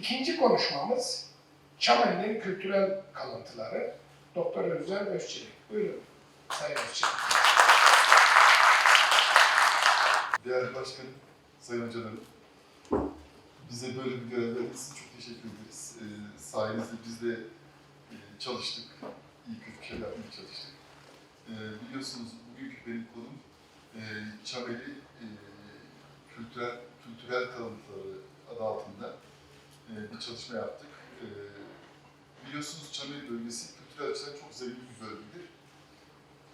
İkinci konuşmamız Çameli'nin kültürel kalıntıları. Doktor Özlem Özçelik. Buyurun Sayın Özçelik. Değerli Başkanım, Sayın Hocalarım, bize böyle bir görev verdiğiniz için çok teşekkür ederiz. Ee, sayenizde biz de e, çalıştık, iyi kötü şeyler yapmaya çalıştık. Ee, biliyorsunuz bugünkü benim konum e, Çameli e, kültürel, kültürel kalıntıları adı altında bir çalışma yaptık. E, biliyorsunuz Çameli bölgesi kültürel açıdan çok zengin bir bölgedir.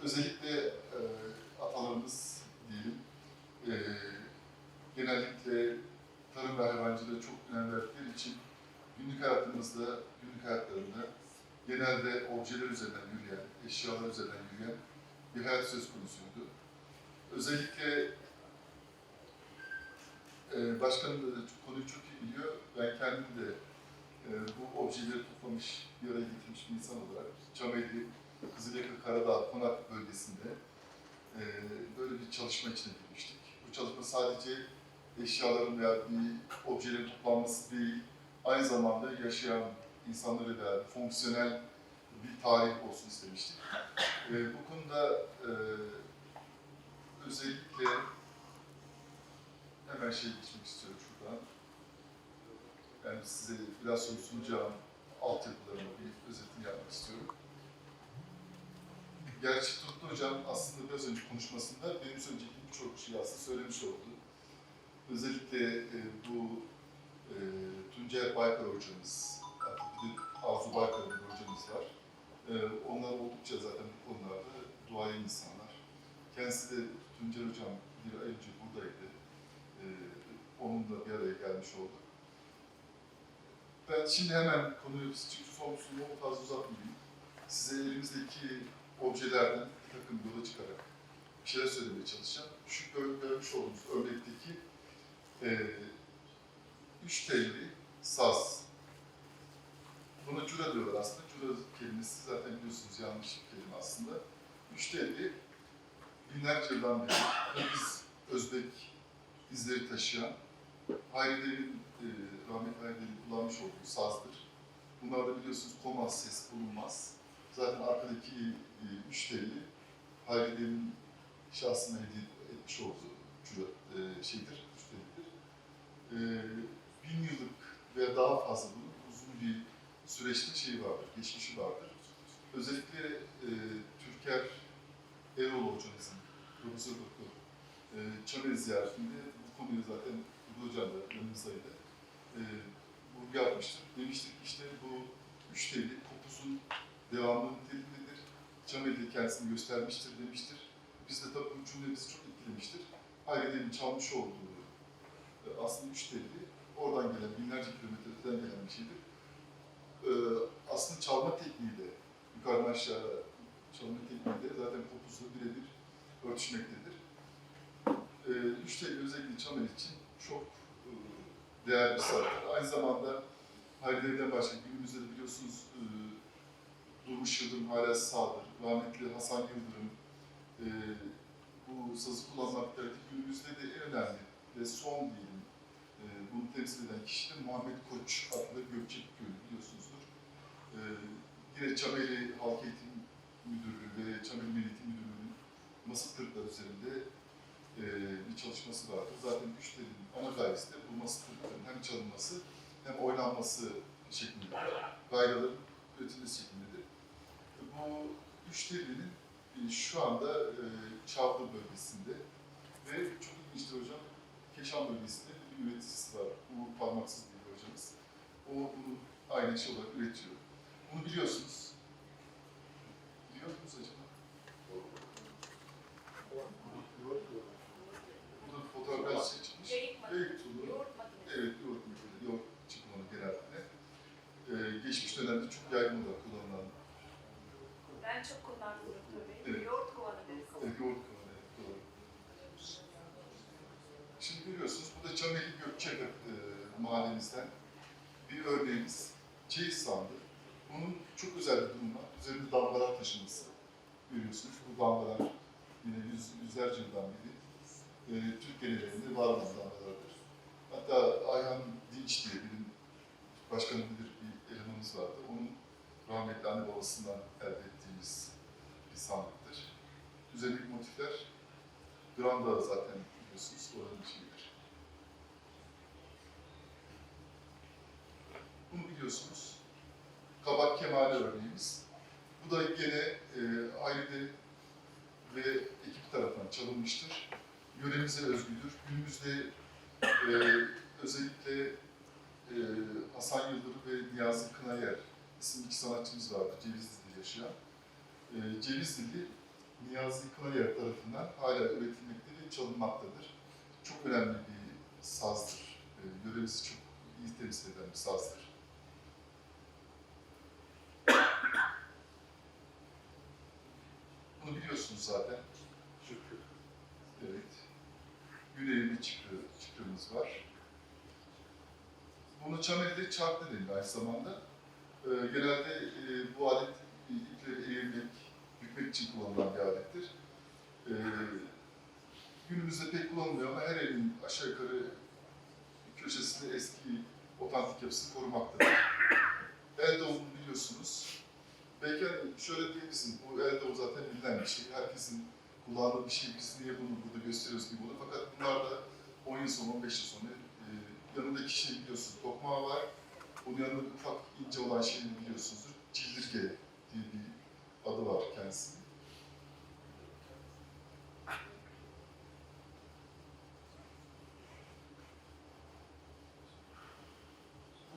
Özellikle e, atalarımız diyelim, e, genellikle tarım ve hayvancılığa çok önem verdikleri için günlük hayatımızda, günlük hayatlarında genelde objeler üzerinden yürüyen, eşyalar üzerinden yürüyen bir hayat söz konusuydu. Özellikle e, başkanım da çok- konuyu çok iyi biliyor. Ben kendim de e, bu objeleri toplamış, bir araya getirmiş bir insan olarak Çameli, Kızılyaka, Karadağ, Konak bölgesinde e, böyle bir çalışma içine girmiştik. Bu çalışma sadece eşyaların veya bir objelerin toplanması değil, aynı zamanda yaşayan insanları veya fonksiyonel bir tarih olsun istemiştik. E, bu konuda e, özellikle hemen şey geçmek istiyorum şuradan. Yani size biraz sonra sunacağım altyapılarımı bir özetini yapmak istiyorum. Gerçi Tutlu Hocam aslında biraz önce konuşmasında benim söyleyeceğim birçok şeyi aslında söylemiş oldu. Özellikle e, bu e, Tuncay Baykar hocamız, bir de Arzu Baykar hocamız var. E, onlar oldukça zaten bu konularda duayen insanlar. Kendisi de Tuncay hocam bir ay önce buradaydı. E, onunla bir araya gelmiş olduk. Ben şimdi hemen konuyu son sunumu fazla uzatmayayım. Size elimizdeki objelerden bir takım yola çıkarak bir şeyler söylemeye çalışacağım. Şu gör- görmüş olduğunuz örnekteki e, üç telli saz. Buna cura diyorlar aslında. Cura kelimesi zaten biliyorsunuz yanlış bir kelime aslında. Üç telli binlerce yıldan beri biz Özbek izleri taşıyan Hayri'lerin, e, rahmetli Hayri'lerin kullanmış olduğu sazdır. Bunlarda biliyorsunuz komaz ses bulunmaz. Zaten arkadaki e, üç telli Hayri'lerin şahsına hediye etmiş olduğu e, şeydir, üç tellidir. E, bin yıllık veya daha fazla bunun uzun bir süreçte şeyi vardır, geçmişi vardır. Özellikle e, Türker Erol hocamızın, Profesör Doktor e, Çameli ziyaretinde konuyu zaten Kudu Hocam da yanımızdaydı. E, vurgu yapmıştır. Demiştik işte bu üç telli kopusun devamlı niteliğindedir. Çameli de kendisini göstermiştir demiştir. Biz de tabii bu cümle bizi çok etkilemiştir. Hayri'nin çalmış olduğu e, aslında üç telli oradan gelen binlerce kilometreden gelen bir şeydir. E, aslında çalma tekniği de yukarıdan aşağı çalma tekniği de zaten kopusla birebir örtüşmektedir. E, üç telli özellikle Çamel için çok e, değerli sanatdır. Aynı zamanda Hayri'den başka günümüzde de biliyorsunuz e, Durmuş Yıldırım hala sağdır. Rahmetli Hasan Yıldırım e, bu sazı kullanmaktadır. Günümüzde de en önemli ve son diyelim e, bunu temsil eden kişi de Muhammed Koç adlı Gökçek Gölü biliyorsunuzdur. E, yine Çameli Halk Eğitim Müdürlüğü ve Çameli Milli Eğitim Müdürlüğü'nün masa tırklar üzerinde e, bir çalışması vardır. Zaten güçlerin ana gayesi de bu masa tırkların hem çalınması hem oynanması şeklindedir. Gayraların üretilmesi şeklindedir. Bu üç telinin e, şu anda e, Çavlı bölgesinde ve çok ilginçtir hocam, Keşan bölgesinde bir üreticisi var. Bu parmaksız bir hocamız. O bunu aynı şey olarak üretiyor. Bunu biliyorsunuz. Biliyor musunuz acaba? Burada fotoğraflar şey çıkmış. Yayık mı? Yayık tulumunu Yoğurt makinesi. Evet, yoğurt mikroda, yoğurt çıkımını genelde. Ee, geçmiş dönemde çok yaygın olarak kullanılan Ben çok kullandım bey. Evet. Yoğurt kovanı deriz. evet, yoğurt evet, doğru. Şimdi görüyorsunuz, bu da Çameli Gökçeadar e, mahallemizden bir örneğimiz. Çeyiz sandı. Bunun çok özel bir durumu var. Üzerinde damgalar taşıması. Görüyorsunuz, bu damgalar yine yüz, yüzlerce yıldan beri e, Türk geleneğinde var olan damgalardır. Hatta Ayhan Dinç diye bir başkanı bilir bir elemanımız vardı. Onun rahmetli anne babasından elde ettiğimiz bir sandıktır. Üzerindeki motifler Granda zaten biliyorsunuz oranın şeyidir. Bunu biliyorsunuz. Kabak kemale örneğimiz. Bu da gene e, Hayri ve ekip tarafından çalınmıştır. Yöremize özgüdür. Günümüzde e, özellikle e, Hasan Yıldırım ve Niyazi Kınayer isimli iki sanatçımız vardı Cevizli'de yaşayan. E, Cevizli Niyazi Kınayer tarafından hala üretilmekte ve çalınmaktadır. Çok önemli bir sazdır. E, yöremizi çok iyi temsil eden bir sazdır. Bunu biliyorsunuz zaten. Evet. Güneyli çıkrı, çıkrımız var. Bunu Çameli'de çarklı denir aynı zamanda. Ee, genelde e, bu alet e, ipleri eğirmek, bükmek için kullanılan bir alettir. Ee, günümüzde pek kullanılmıyor ama her evin aşağı yukarı köşesinde eski otantik yapısını korumaktadır. El davulunu biliyorsunuz. Belki hani şöyle diyebilirsin, bu el davulu zaten bilinen bir şey. Herkesin kullandığı bir şey, biz niye bunu burada gösteriyoruz gibi olur. Fakat bunlar da 10 yıl sonra, 15 yıl sonra yanındaki şeyi biliyorsunuz. Tokmağı var, onun yanında ufak ince olan şeyini biliyorsunuzdur. Cildirge diye bir adı var kendisinin.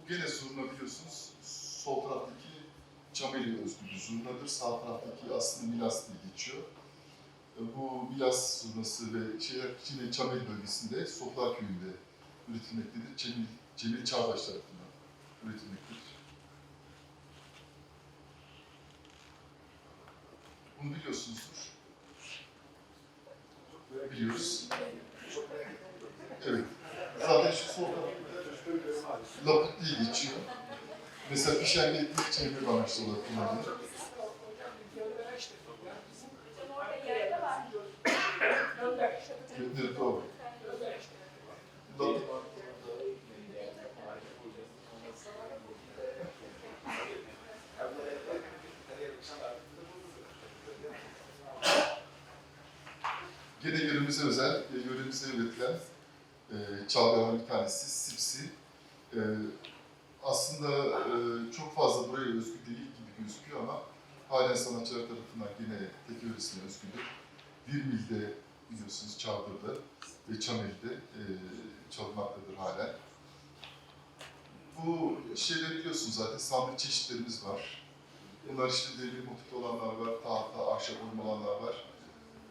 Bu gene zurna biliyorsunuz. Sol taraftaki Çameli özgü bir zurnadır. Sağ taraftaki aslında Milas diye geçiyor. E, Bu Milas zurnası ve şeyler yine Çameli bölgesinde Soflar köyünde üretilmektedir. Cemil, Cemil Çağdaş tarafından üretilmektedir. Bunu biliyorsunuzdur. Biliyoruz. Evet. Zaten şu sol tarafta laput diye geçiyor. Mesela pişen etlik çevre amaçlı olarak kullanılır. Hocam orada yayla var. Evet, doğru. Laput Gene yöremize özel, e, yöremize üretilen e, çalgıların bir tanesi Sipsi. E, aslında e, çok fazla buraya özgü değil gibi gözüküyor ama halen sanatçılar tarafından yine tek yöresine özgüdür. Virmil'de biliyorsunuz Çağdır'da ve Çameli'de e, çalınmaktadır halen. Bu şeyleri biliyorsunuz zaten sandık çeşitlerimiz var. Bunlar işte demir motifli olanlar var, tahta, ahşap oyma var.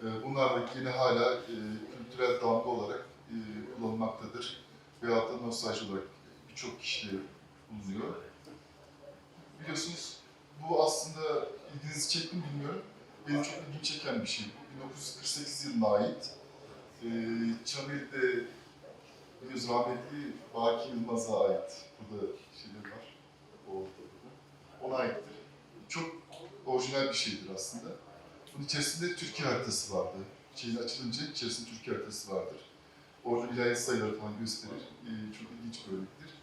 Ee, Bunlar da yine hala e, kültürel damga olarak e, kullanılmaktadır. Veyahut da nostalji olarak birçok kişide bulunuyor. Biliyorsunuz bu aslında ilginizi çekti mi bilmiyorum. Benim çok ilgimi çeken bir şey bu. 1948 yılına ait. E, Çameli'de biliyoruz rahmetli Baki Yılmaz'a ait. Burada şeyler var. O. Ona aittir. Çok orijinal bir şeydir aslında. Bunun içerisinde Türkiye haritası vardı. Şeyin açılınca içerisinde Türkiye haritası vardır. Orada vilayet sayıları falan gösterir. Ee, çok ilginç bir örnektir.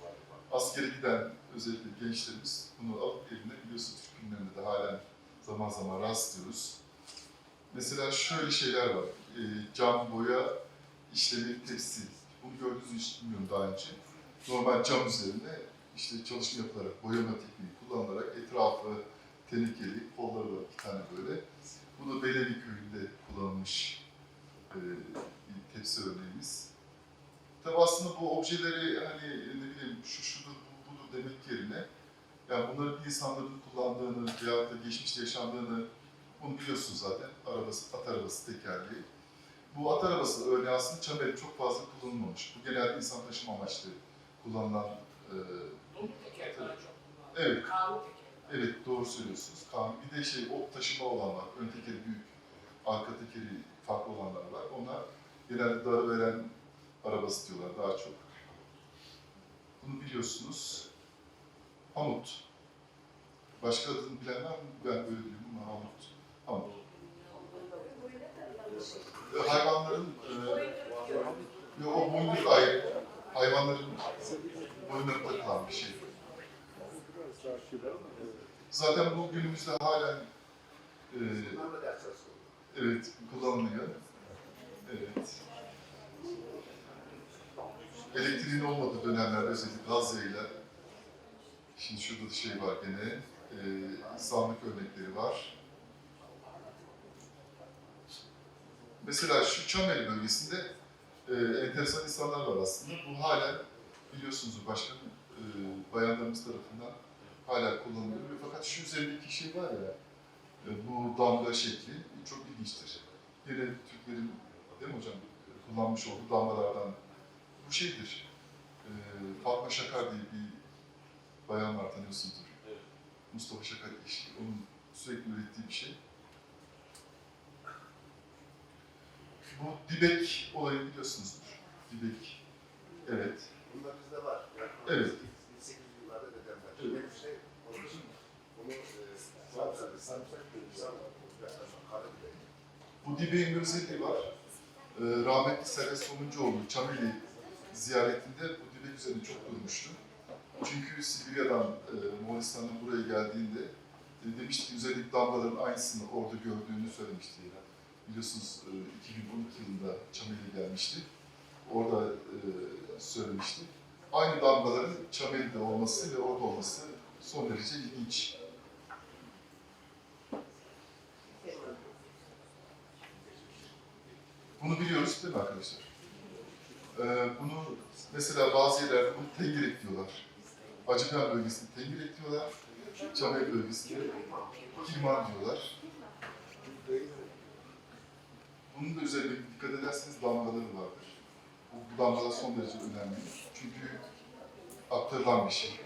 Askere giden özellikle gençlerimiz bunu alıp eline biliyorsunuz Türk günlerinde de halen zaman zaman rastlıyoruz. Mesela şöyle şeyler var. Ee, cam, boya, işlemeli tekstil. Bunu gördünüz mü hiç bilmiyorum daha önce. Normal cam üzerine işte çalışma yapılarak, boyama tekniği kullanılarak etrafı tenekeli, kolları var iki tane böyle. Bu da Beleli köyünde kullanılmış e, bir tepsi örneğimiz. Tabi aslında bu objeleri hani ne bileyim şu şudur bu budur demek yerine yani bunların bir insanların kullandığını veyahut da geçmişte yaşandığını bunu biliyorsunuz zaten. Arabası, at arabası tekerleği. Bu at arabası örneği aslında Çameli çok fazla kullanılmamış. Bu genelde insan taşıma amaçlı kullanılan e, Dolu teker daha çok kullanılıyor. Evet. Kanlı teker. Evet doğru söylüyorsunuz. Kaan. Bir de şey o taşıma olan var. Ön tekeri büyük, arka tekeri farklı olanlar var. Onlar genelde darı veren arabası diyorlar daha çok. Bunu biliyorsunuz. Hamut. Başka adını bilen var mı? Ben böyle diyorum ama Hamut. Hamut. E, hayvanların, e, Boyuna diyorum. yo, o boynuz ayrı. Hayvanların boynuna takılan bir şey. Zaten bu günümüzde halen e, evet kullanılıyor. Evet. Elektriğin olmadığı dönemlerde özellikle gaz yayıyla Şimdi şurada da şey var gene, e, insanlık örnekleri var. Mesela şu Çameli bölgesinde e, enteresan insanlar var aslında. Bu halen biliyorsunuz başkanım, e, bayanlarımız tarafından hala kullanılıyor. Fakat şu üzerindeki şey var ya, e, bu damga şekli çok ilginçtir. Yine Türklerin, değil mi hocam, kullanmış olduğu damgalardan bu şeydir. E, Fatma Şakar diye bir bayan var tanıyorsunuzdur. Mustafa Şakar eşi, onun sürekli ürettiği bir şey. Bu dibek olayını biliyorsunuzdur. Dibek. Evet. Bunlar bizde var. Yani Evet. 1800 yıllarda dedem var. Benim şey olmuş. Bunu e, sarımsak, sarımsak sarımsak, sarımsak, Bu dibeğin bir özelliği var. Ee, rahmetli Servet Somuncuoğlu Çameli ziyaretinde bu dibek üzerine çok durmuştu. Çünkü Sibirya'dan, e, Moğolistan'dan buraya geldiğinde e, demişti ki üzerindeki damgaların aynısını orada gördüğünü söylemişti yine. Biliyorsunuz e, 2012 yılında Çameli gelmişti. Orada e, söylemişti. Aynı damgaların Çameli'de olması ve orada olması son derece ilginç. Bunu biliyoruz değil mi arkadaşlar? Ee, bunu mesela bazı yerlerde bunu tengirek diyorlar. Acıkan bölgesinde tengirek diyorlar. Çamel bölgesinde kirman diyorlar. Bunun da üzerine dikkat ederseniz damgaları vardır. Bu, bu damgalar son derece önemli. Çünkü aktarılan bir şey.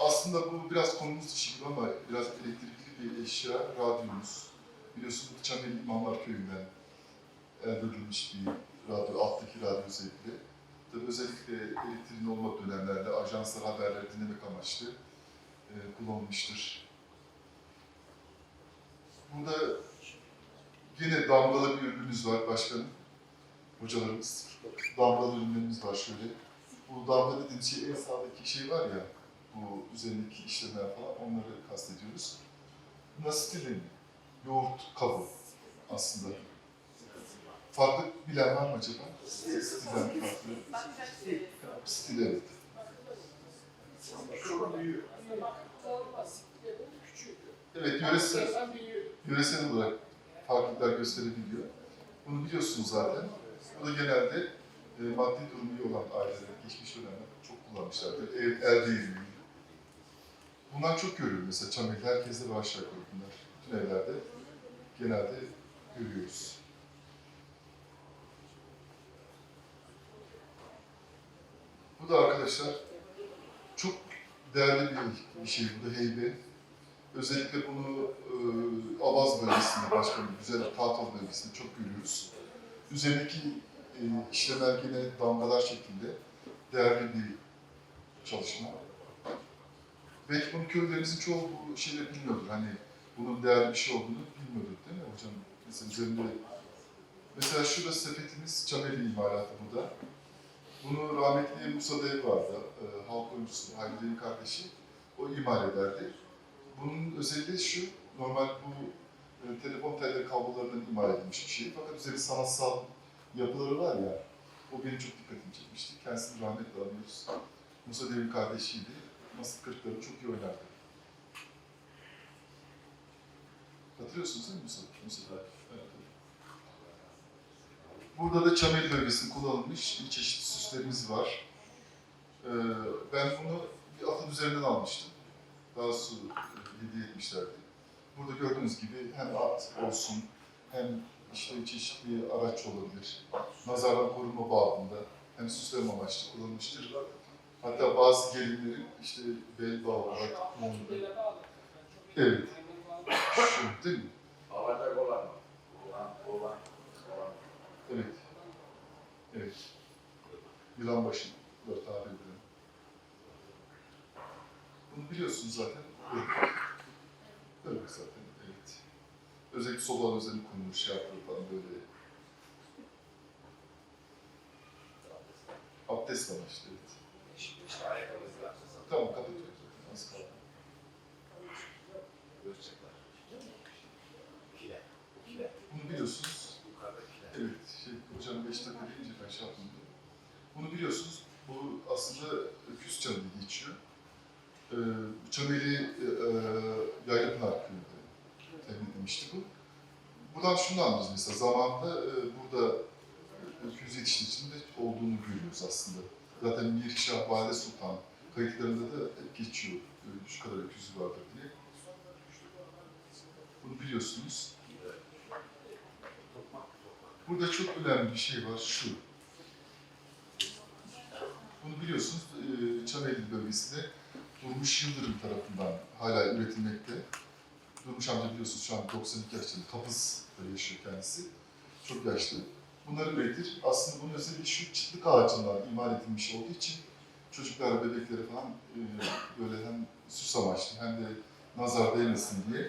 Aslında bu biraz konumuz dışı ama biraz elektrikli bir eşya, radyomuz. Biliyorsunuz Çameli İmamlar Köyü'nden elde edilmiş bir radyo, alttaki radyo özellikle. Tabii özellikle elektriğin olmadığı dönemlerde ajanslar haberleri dinlemek amaçlı e, kullanılmıştır. Burada yine damgalı bir ürünümüz var başkanım, hocalarımız. Damgalı ürünlerimiz var şöyle. Bu damga dediğimiz şey en sağdaki şey var ya, bu üzerindeki işlemler falan onları kastediyoruz. Nastilin, yoğurt kabı aslında. Farklı bilen var mı acaba? Stilden farklı. Stil evet. Evet, yöresel, yöresel olarak farklılıklar gösterebiliyor. Bunu biliyorsunuz zaten. Bu da genelde e, maddi durumu iyi olan aileler, geçmiş dönemde çok kullanmışlardır. Ev, el değirmeği. Bunlar çok görülüyor mesela Çameli, herkeste var aşağı yukarı bunlar. Bütün evlerde genelde görüyoruz. Bu da arkadaşlar çok değerli bir, bir şey. Bu da heybe. Özellikle bunu e, Avaz bölgesinde, başka bir güzel Tahtal bölgesinde çok görüyoruz. Üzerindeki e, işlemeler gene damgalar şeklinde değerli bir çalışma. Belki bunu köylerimizin çoğu bu şeyleri bilmiyordur. Hani bunun değerli bir şey olduğunu bilmiyordur değil mi hocam? Mesela üzerinde Mesela şurada sepetimiz Çameli imalatı bu da. Bunu rahmetli Musa Dev vardı, e, halk oyuncusu, Hayri'nin kardeşi. O imal ederdi. Bunun özelliği şu, normal bu e, telefon telleri kablolarından imal edilmiş bir şey. Fakat üzeri sanatsal yapıları var ya, o benim çok dikkatimi çekmişti. Kendisini rahmetle anıyoruz. Musa Dev'in kardeşiydi. Masal kırıkları çok iyi oynardı. Hatırlıyorsunuz değil mi? Musa Dev? Evet. Burada da Çamel bölgesinde kullanılmış bir çeşitli süslerimiz var. Ee, ben bunu bir atın üzerinden almıştım. Daha doğrusu hediye etmişlerdi. Burada gördüğünüz gibi hem at olsun hem işte çeşitli araç olabilir. Nazardan korunma babında hem süsleme amaçlı kullanılmıştır. Hatta bazı gelinlerin işte bel bağı olarak. Evet. Değil mi? Alacak olan mı? Olan, olan, olan. Evet. Evet. Yılan başı da tabir edilen. Bunu biliyorsunuz zaten. Evet. Böyle zaten, evet. Özellikle sobalar üzerine konulmuş şey yapılır falan böyle. Abdest amaçlı, evet. biliyorsunuz bu aslında Öküz Çameli geçiyor. Ee, e, Çameli e, Yaylapınar köyünde temin edilmişti bu. Buradan şunu anlıyoruz mesela zamanında e, burada Öküz yetiştiricinin de olduğunu görüyoruz aslında. Zaten Mir Şah Valide Sultan kayıtlarında da geçiyor. E, şu kadar öküzü vardır diye. Bunu biliyorsunuz. Burada çok önemli bir şey var şu. Bunu biliyorsunuz e, Çameli bölgesinde Durmuş Yıldırım tarafından hala üretilmekte. Durmuş amca biliyorsunuz şu an 92 yaşında. Kapız'da yaşıyor kendisi. Çok yaşlı. Bunları üretir. Aslında bunun özelliği şu çıtlık ağacından imal edilmiş olduğu için çocuklara, bebeklere falan e, böyle hem süs amaçlı hem de nazar değmesin diye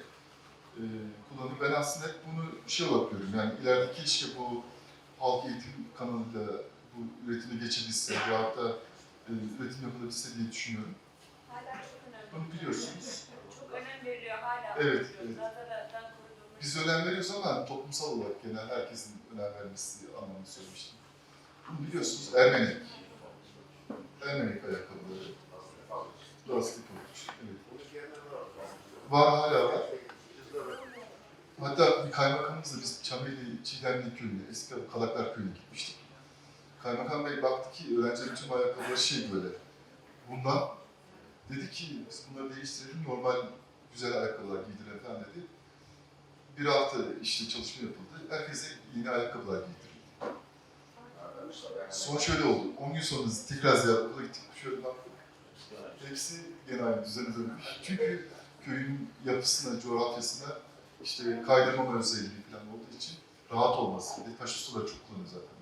e, kullanılır. Ben aslında hep bunu şey olarak görüyorum. Yani ileride keşke bu halk eğitim kanalıyla bu üretime geçebilse veyahut da e, üretim yapılabilse diye düşünüyorum. Hala çok önemli. Bunu biliyorsunuz. Çok önem veriliyor hala. Evet, evet. Biz önem veriyoruz ama toplumsal olarak genel herkesin önem vermesi anlamını söylemiştim. Bunu biliyorsunuz Ermeni. Ermeni ayakkabıları. Lastik olmuş. Evet. Var hala var. Hatta bir kaymakamımızla biz Çameli Çiğdemli köyüne, eski Kalaklar köyüne gitmiştik. Kaymakam bey baktı ki öğrencilerin tüm ayakkabıları şey böyle. Bundan dedi ki biz bunları değiştirelim normal güzel ayakkabılar giydirelim falan dedi. Bir hafta işte çalışma yapıldı. Herkese yeni ayakkabılar giydirildi. Son şöyle oldu. 10 gün sonra tekrar ziyaret okula gittik. Şöyle baktık. Hepsi gene aynı düzene dönmüş. Çünkü köyün yapısına, coğrafyasına işte kaydırmama özelliği falan olduğu için rahat olması. Bir de taş suları çok kullanıyor zaten.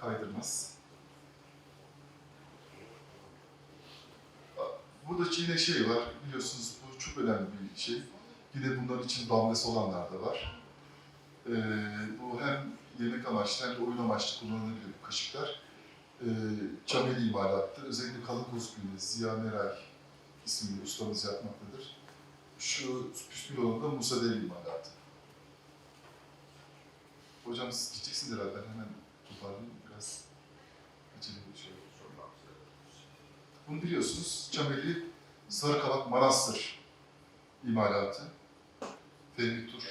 Kaydırmaz. Burada yine şey var, biliyorsunuz bu çok önemli bir şey. Yine bunların için damlası olanlar da var. Ee, bu hem yemek amaçlı hem de oyun amaçlı kullanılabiliyor bu kaşıklar. Ee, Çameli imalattı. Özellikle kalın kuzgünü Ziya Meray isimli ustamız yapmaktadır. Şu püskül olan da Musa Deli imalatı. Hocam siz gideceksiniz herhalde. Hemen toparlayayım biraz. Acele bir şey. Bunu biliyorsunuz. Çameli Sarıkavak Manastır imalatı. Fehmi Tur,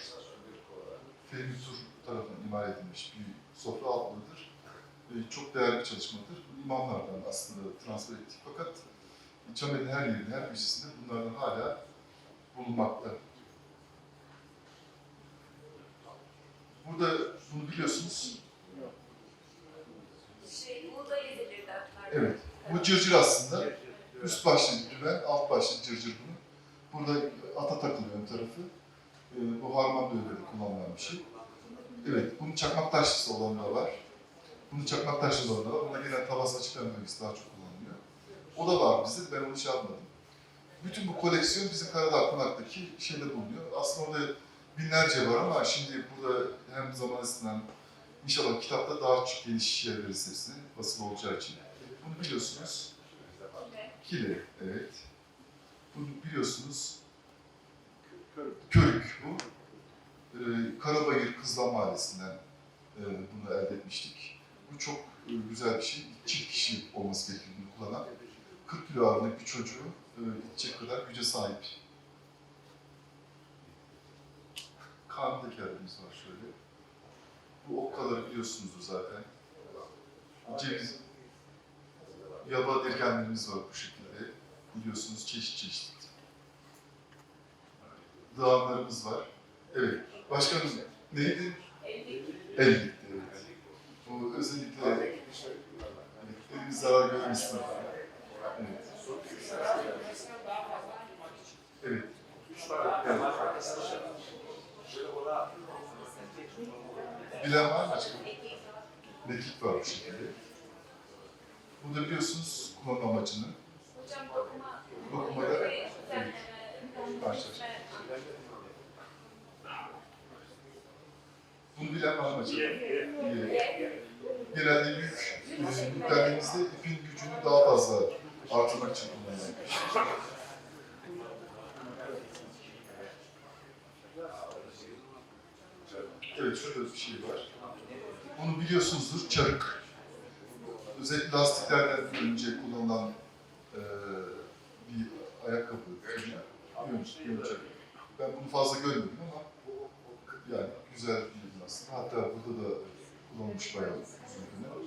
Fehmi Tur tarafından imal edilmiş bir sofra. Ee, çok değerli bir çalışmadır. İmamlardan aslında transfer ettik fakat Çameli'nin her yerinde, her köşesinde bunlardan hala bulunmakta. Burada bunu biliyorsunuz. Şey, hatta. Evet. Bu cırcır aslında. Üst başlı düven, alt başlı cırcır bunu. Burada ata takılıyor ön tarafı. Ee, bu harman dövmede kullanılan bir şey. Evet, bunun çakmak taşlısı olan da var. Bunun çakmak taşlısı olan da var. Buna gelen tavas açık bölgesi daha çok kullanılıyor. O da var bizde, ben onu şey yapmadım. Bütün bu koleksiyon bizim Karadağ Konak'taki şeyde bulunuyor. Aslında orada binlerce var ama şimdi burada hem zaman açısından inşallah kitapta daha çok geniş yer veririz hepsine, basılı olacağı için. Bunu biliyorsunuz. Kile, evet. Bunu biliyorsunuz. Körük bu. Ee, Karabayır Kızlan Mahallesi'nden e, bunu elde etmiştik. Bu çok e, güzel bir şey. Çift kişi olması bunu kullanan. 40 kilo ağırlık bir çocuğu e, itecek kadar güce sahip. Kanlı tekerimiz var şöyle. Bu okkaları biliyorsunuzdur zaten. Ceviz, yaba dirgenlerimiz var bu şekilde. Biliyorsunuz çeşit çeşit. Dağımlarımız var. Evet. Başkanım neydi? Elbette evet. Bu özellikle evet, elimiz zarar görmesin. Evet. Evet. Bilen var mı başkanım? Mekik var bu şekilde. Bu da biliyorsunuz kullanım amacını. Hocam dokuma. Dokumada Evet. Başlar. Bunu bilen var mı acaba? Genelde yük e, yüklendiğimizde ipin gücünü daha fazla artırmak için şey. Evet, şöyle bir şey var. Bunu biliyorsunuzdur, çarık. Özellikle lastiklerden önce kullanılan e, bir ayakkabı türü. Yön, yön çarık. Ben bunu fazla görmedim ama Yani güzel bir ürün aslında. Hatta burada da kullanılmış bayağı uzun dönem.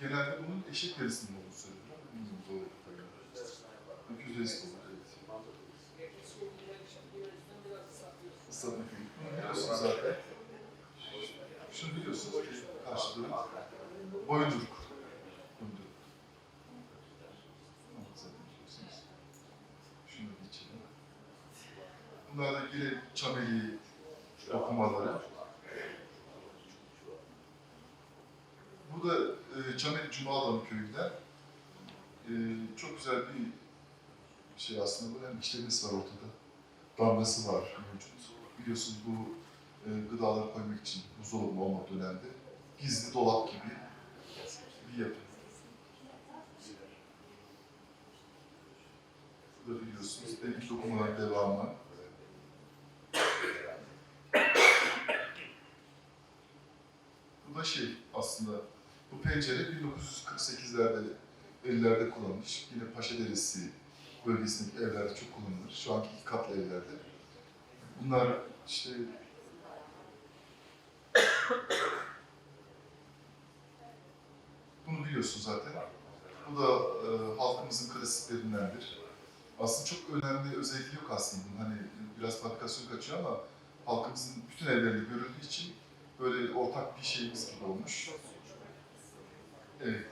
Genelde bunun eşek derisinden olduğunu söylüyorlar. Bilmiyorum doğru mu? Öküz derisi de olur, evet. Islatma köyü. Bunu biliyorsunuz zaten. Karşılığı boyunduruk. Bunlar da yine çameli okumaları. Bu da e, Çameli Cumaalanı köyünden. E, çok güzel bir şey aslında. Bu hem işlemesi var ortada. Damgası var mevcut. Biliyorsunuz bu e, gıdaları koymak için buzdolabı olmadığı dönemde gizli dolap gibi bir yapı. Bu da biliyorsunuz el dokumaların devamı. Bu da şey aslında, bu pencere 1948'lerde, 50'lerde kullanılmış. Yine Paşaderesi bölgesindeki evlerde çok kullanılır. Şu anki iki katlı evlerde. Bunlar işte bunu biliyorsun zaten. Bu da e, halkımızın klasiklerindendir. Aslında çok önemli özelliği yok aslında. Hani biraz fabrikasyon kaçıyor ama halkımızın bütün evlerinde görüldüğü için böyle ortak bir şeyimiz gibi olmuş. Evet.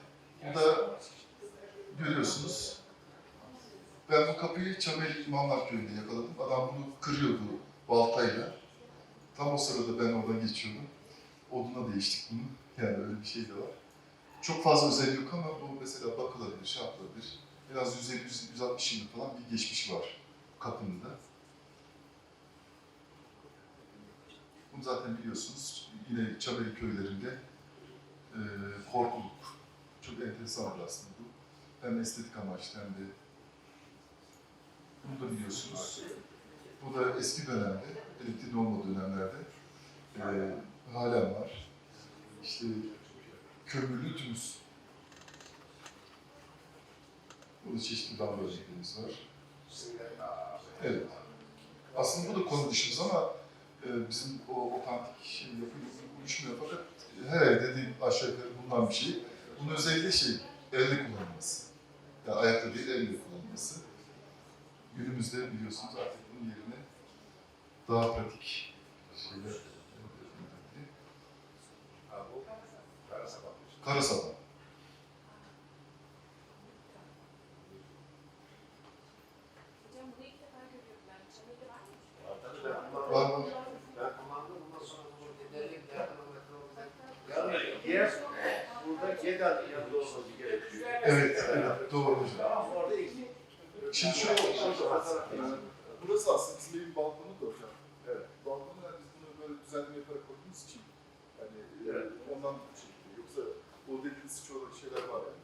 Bu da görüyorsunuz. Ben bu kapıyı Çameli İmamlar Köyü'nde yakaladım. Adam bunu kırıyordu baltayla. Tam o sırada ben oradan geçiyordum. Oduna değiştik bunu. Yani öyle bir şey de var. Çok fazla özelliği yok ama bu mesela bakılabilir, şey yapılabilir. Biraz 150-160 yıllık falan bir geçmişi var kapının da. Bunu zaten biliyorsunuz. Yine Çameli köylerinde e, korkuluk. Çok enteresandır aslında bu. Hem estetik amaçlı hem de bunu da biliyorsunuz. Bu da eski dönemde, elektriğin olmadığı dönemlerde e, halen var. İşte kömürlü tümüz. Burada çeşitli damla örneklerimiz var. Evet. Aslında bu da konu dışımız ama e, bizim o otantik şey yapıyla uyuşmuyor fakat her evde de aşağı yukarı bulunan bir şey. Bunun özelliği şey, elle kullanılması. Yani ayakta değil, elle kullanılması. Günümüzde biliyorsunuz artık bunun yerine daha pratik şeyler Kara saban. Hocam bunu ilk defa görüyorum ben. Çameli var mı? Var mı? Ben kullandım. Bundan sonra bunu gidelim. Yani diğer burada Gedal yanında olması gerekiyor. Evet, evet, doğru hocam. Orada iki. Şimdi şöyle, burası aslında bizim evin balkonu da hocam. Evet. Balkonu yani biz bunu böyle düzenleme yaparak koyduğumuz için, hani e, Evet. ondan bu şekilde. Yoksa dediğiniz çoğu şeyler var yani.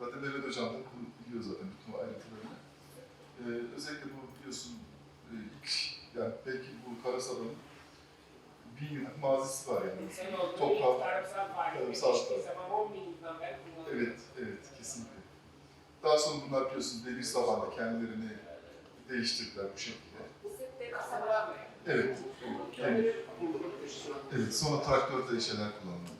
Zaten Mehmet Hocam da bunu biliyor zaten bütün ayrıntılarını. Ee, özellikle bu biliyorsun e, ilk, yani belki bu Karasalan'ın bin yıllık mazisi var yani. Toplam, tarımsal Evet, evet, kesinlikle. Daha sonra bunlar biliyorsunuz demir sabahla kendilerini değiştirdiler bu şekilde. Evet, evet. Yani, evet sonra traktörde şeyler kullanıldı.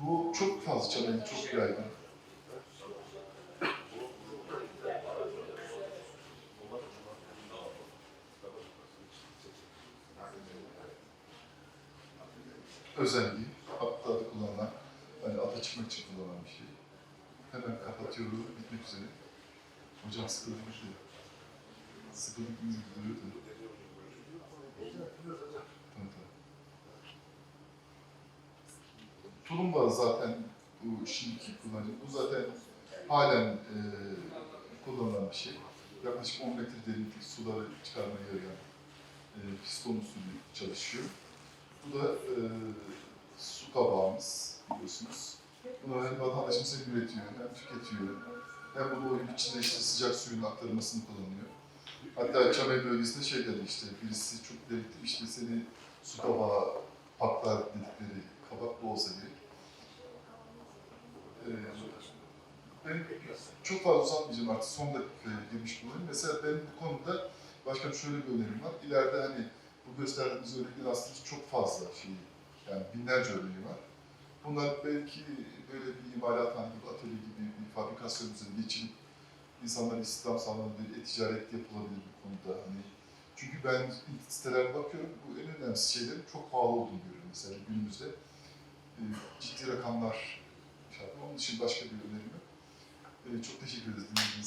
Bu çok fazla çalıyor, çok yaygın. Özelliği, atlarda kullanılan, hani ata çıkmak için kullanılan bir şey. Hemen kapatıyorum, bitmek üzere. Hocam sıkıldı bir şey. Sıkıldı bir duruyor da. Tamam, tamam. Tulumba zaten bu şimdiki kullanıcı. Bu zaten halen e, kullanılan bir şey. Yaklaşık 10 metre derinlik suları çıkarmaya yarayan e, piston usulü çalışıyor. Bu da e, su tabağımız biliyorsunuz. Bunu hem vatandaşımız hem üretiyor hem tüketiyor. Hem bu oyun içinde işte sıcak suyun aktarılmasını kullanıyor. Hatta Çamel bölgesinde şey dedi işte birisi çok delikli işte seni su tabağı patlar dedikleri kabak bu olsa gerek. Ee, Ben çok fazla uzatmayacağım artık son dakikaya girmiş bulunuyorum. Mesela benim bu konuda başkan şöyle bir önerim var. İleride hani bu gösterdiğimiz örnekler aslında çok fazla şey, yani binlerce örneği var. Bunlar belki böyle bir imalathane gibi, atölye gibi bir fabrikasyon üzerine geçilip insanlara istihdam sağlanabilir, e-ticaret yapılabilir bu konuda. Hani çünkü ben sitelere bakıyorum, bu en önemli şeylerin çok pahalı olduğunu görüyorum mesela günümüzde. Ee, ciddi rakamlar Onun için başka bir önerim yok. Ee, çok teşekkür ederiz.